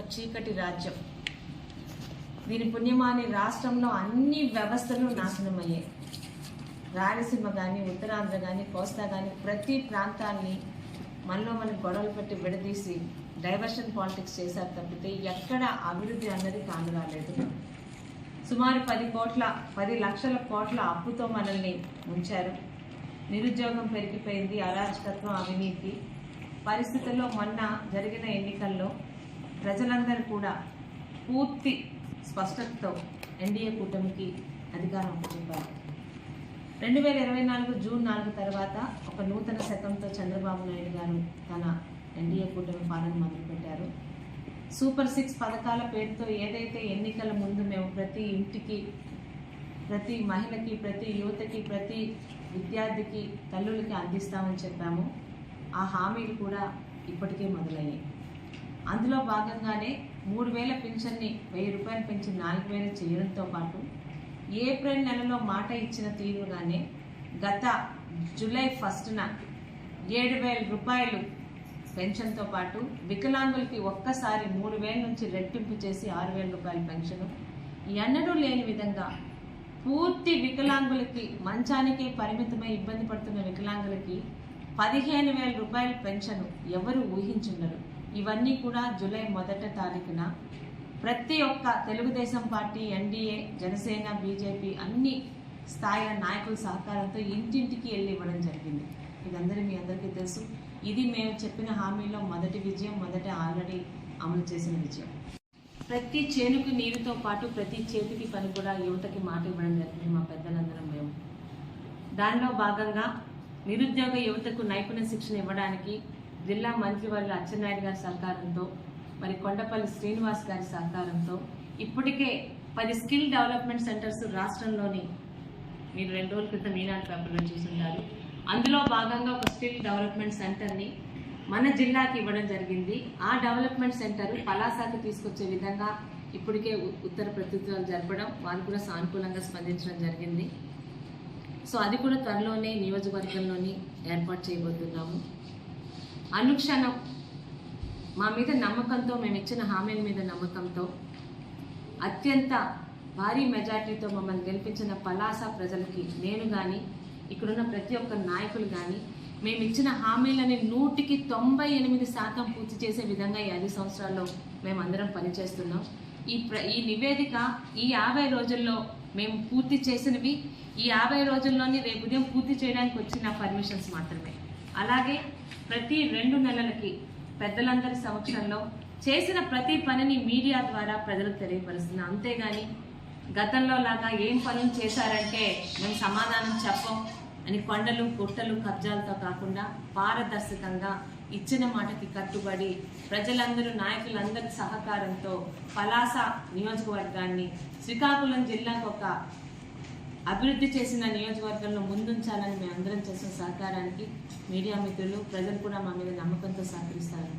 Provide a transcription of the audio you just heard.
ఒక చీకటి రాజ్యం. దీని పుణ్యమాని రాష్ట్రంలో అన్ని వ్యవస్థలు నాశనమయ్యాయి. రాయలసీమ కానీ ఉత్తరాంధ్ర కానీ కోస్తా కానీ ప్రతి ప్రాంతాన్ని మనలో మనం గొడవలు పెట్టి విడదీసి డైవర్షన్ పాలిటిక్స్ చేశారు తప్పితే ఎక్కడ అభివృద్ధి అన్నది కాను రాలేదు. సుమారు పది కోట్ల పది లక్షల కోట్ల అప్పుతో మనల్ని ఉంచారు నిరుద్యోగం పెరిగిపోయింది అరాచకత్వం అవినీతి. పరిస్థితుల్లో మొన్న జరిగిన ఎన్నికల్లో ప్రజలందరూ కూడా పూర్తి స్పష్టతతో ఎన్డీఏ కూటమికి అధికారం చూపారు రెండు వేల ఇరవై నాలుగు జూన్ నాలుగు తర్వాత ఒక నూతన శకంతో చంద్రబాబు నాయుడు గారు తన ఎన్డీఏ కూటమి పాలన మొదలుపెట్టారు. సూపర్ సిక్స్ పథకాల పేరుతో ఏదైతే ఎన్నికల ముందు మేము ప్రతి ఇంటికి ప్రతి మహిళకి ప్రతి యువతకి ప్రతి విద్యార్థికి తల్లులకి అందిస్తామని చెప్పాము. ఆ హామీలు కూడా ఇప్పటికే మొదలయ్యాయి. అందులో భాగంగానే మూడు వేల పింఛన్ని వెయ్యి రూపాయలు పెంచి నాలుగు వేలు చేయడంతో పాటు ఏప్రిల్ నెలలో మాట ఇచ్చిన తీరుగానే గత జూలై ఫస్ట్న ఏడు వేల రూపాయలు పెన్షన్తో పాటు వికలాంగులకి ఒక్కసారి మూడు వేల నుంచి రెట్టింపు చేసి ఆరు వేల రూపాయల పెన్షన్. ఎన్నడూ లేని విధంగా పూర్తి వికలాంగులకి మంచానికే పరిమితమై ఇబ్బంది పడుతున్న వికలాంగులకి పదిహేను వేల రూపాయల పెన్షన్ ఎవరు ఊహించుండరు. ఇవన్నీ కూడా జూలై మొదట తారీఖున. ప్రతి ఒక్క Telugu Desam party NDA Janasena BJP అన్ని స్థాయిల నాయకుల సహకారంతో ఇంటింటికి వెళ్ళి ఇవ్వడం జరిగింది. ఇదందరూ మీ అందరికీ తెలుసు. ఇది మేము చెప్పిన హామీలో మొదటి విజయం మొదట ఆల్రెడీ అమలు చేసిన విజయం. ప్రతి చేనుకు నీరుతో పాటు ప్రతి చేతికి పని కూడా యువతకి మాట ఇవ్వడం జరిగింది మా పెద్దలందరం మేము. దానిలో భాగంగా నిరుద్యోగ యువతకు నైపుణ్య శిక్షణ ఇవ్వడానికి జిల్లా మంత్రివర్యులు అచ్చెన్నాయుడు గారి సహకారంతో మరి కొండపల్లి శ్రీనివాస్ గారి సహకారంతో ఇప్పటికే పది స్కిల్ డెవలప్మెంట్ సెంటర్స్ రాష్ట్రంలోని మీరు రెండు రోజుల క్రితం ఈనాడు పేపర్లో చూసుంటారు. అందులో భాగంగా ఒక స్కిల్ డెవలప్మెంట్ సెంటర్ని మన జిల్లాకి ఇవ్వడం జరిగింది. ఆ డెవలప్మెంట్ సెంటర్ పలాసాకి తీసుకొచ్చే విధంగా ఇప్పటికే ఉత్తర ప్రతిత్వాలు జరపడం వాళ్ళు కూడా సానుకూలంగా స్పందించడం జరిగింది. సో అది కూడా త్వరలోనే నియోజకవర్గంలోని ఏర్పాటు చేయబోతున్నాము. అనుక్షణం మా మీద నమ్మకంతో మేము ఇచ్చిన హామీల మీద నమ్మకంతో అత్యంత భారీ మెజార్టీతో మమ్మల్ని గెలిపించిన పలాస ప్రజలకి నేను కానీ ఇక్కడున్న ప్రతి ఒక్క నాయకులు కానీ మేము ఇచ్చిన హామీలని నూటికి తొంభై ఎనిమిది శాతం పూర్తి చేసే విధంగా ఈ ఐదు సంవత్సరాల్లో మేము అందరం పనిచేస్తున్నాం. ఈ ప్ర ఈ నివేదిక ఈ యాభై రోజుల్లో మేము పూర్తి చేసినవి. ఈ యాభై రోజుల్లోని రేపు ఉదయం పూర్తి చేయడానికి వచ్చిన పర్మిషన్స్ మాత్రమే. అలాగే ప్రతి రెండు నెలలకి పెద్దలందరి సమక్షంలో చేసిన ప్రతి పనిని మీడియా ద్వారా ప్రజలకు తెలియపరుస్తున్నాం అంతేగాని గతంలో లాగా ఏం పనులు చేశారంటే మేము సమాధానం చెప్పం అని కొండలు గుట్టలు కబ్జాలతో కాకుండా పారదర్శకంగా ఇచ్చిన మాటకి కట్టుబడి ప్రజలందరూ నాయకులందరి సహకారంతో పలాస నియోజకవర్గాన్ని శ్రీకాకుళం జిల్లాకు ఒక అభివృద్ధి చేసిన నియోజకవర్గంలో ముందుంచాలని మేము అందరం చేసిన సహకారానికి మీడియా మిత్రులు ప్రజలు కూడా మా మీద నమ్మకంతో సహకరిస్తారని